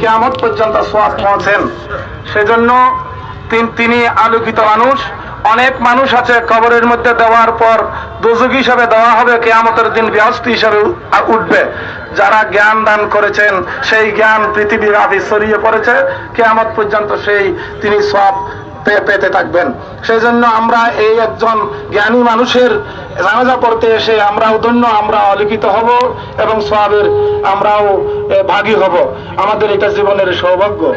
কেয়ামত পর্যন্ত সোয়াব পৌঁছেন সেজন্য তিনি আলোকিত মানুষ। অনেক মানুষ আছে কবরের মধ্যে দেওয়ার পর দুজক হিসাবে দেওয়া হবে, কেয়ামতের দিন বৃহস্পতি হিসাবে উঠবে। যারা জ্ঞান দান করেছেন, সেই জ্ঞান পৃথিবী ব্যাপী ছড়িয়ে পড়েছে। কেয়ামত পর্যন্ত সেই তিনি সব পেতে থাকবেন। সেই জন্য আমরা এই একজন জ্ঞানী মানুষের জানাজা পড়তে এসে আমরাও ধন্য আমরা অলিখিত হব এবং সবের আমরাও ভাগী হব। আমাদের এটা জীবনের সৌভাগ্য।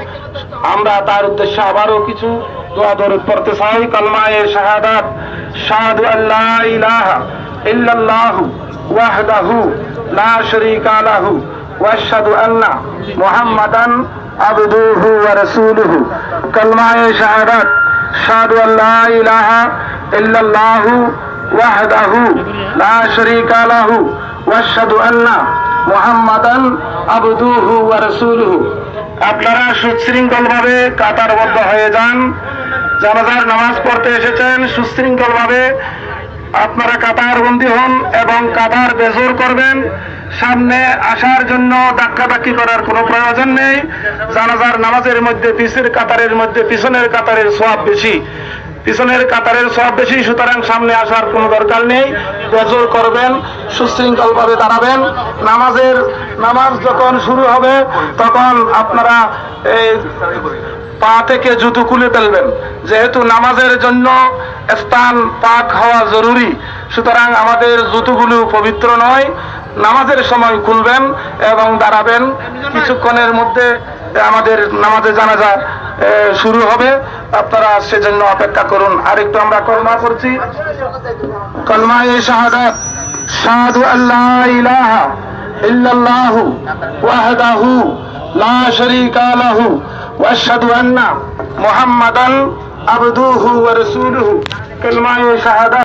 আমরা তার উদ্দেশ্যে আবারও কিছু দোয়া দরুদ পড়তে চাই। কলমায়ে শাহাদাত, শাহাদু আল্লাহ ইলাহা ইল্লাল্লাহু ওয়াহদাহু লা শারীকা লাহু ওয়াশহাদু আন্না মুহাম্মাদান আবদুহু ওয়া রাসূলুহু। কলমায়ে শাহাদাত, শাহাদু আল্লাহ ইলাহা ইল্লাল্লাহু লা শারীকা লাহু ওয়াশহাদু আন্না মুহাম্মাদান আবদুহু ওয়া রাসূলুহু। আপনারা সুশৃঙ্খল ভাবে কাতারবদ্ধ হয়ে যান। জানাজার নামাজ পড়তে এসেছেন সুশৃঙ্খল ভাবে আপনারা কাতার বন্দী হন এবং কাতার বেজোর করবেন। সামনে আসার জন্য ধাক্কাধাক্কি করার কোনো প্রয়োজন নেই। জানাজার নামাজের মধ্যে পিছের কাতারের মধ্যে, পিছনের কাতারের সব বেশি। পিছনের কাতারের সব বেশি, সুতরাং সামনে আসার কোনো দরকার নেই। বেজোর করবেন সুশৃঙ্খল ভাবে দাঁড়াবেন। নামাজের, নামাজ যখন শুরু হবে, তখন আপনারা এই পা থেকে জুতো খুলে ফেলবেন। যেহেতু নামাজের জন্য স্থান পাক হওয়া জরুরি, সুতরাং আমাদের জুতোগুলো পবিত্র নয়। নামাজের সময় খুলবেন এবং দাঁড়াবেন। কিছুক্ষণের মধ্যে আমাদের নামাজে জানাজা শুরু হবে। আপনারা সেজন্য অপেক্ষা করুন। আরেকটু আমরা কলমা করছি শাহাদাত শাহাদু আল্লাহ ওয়াহদাহু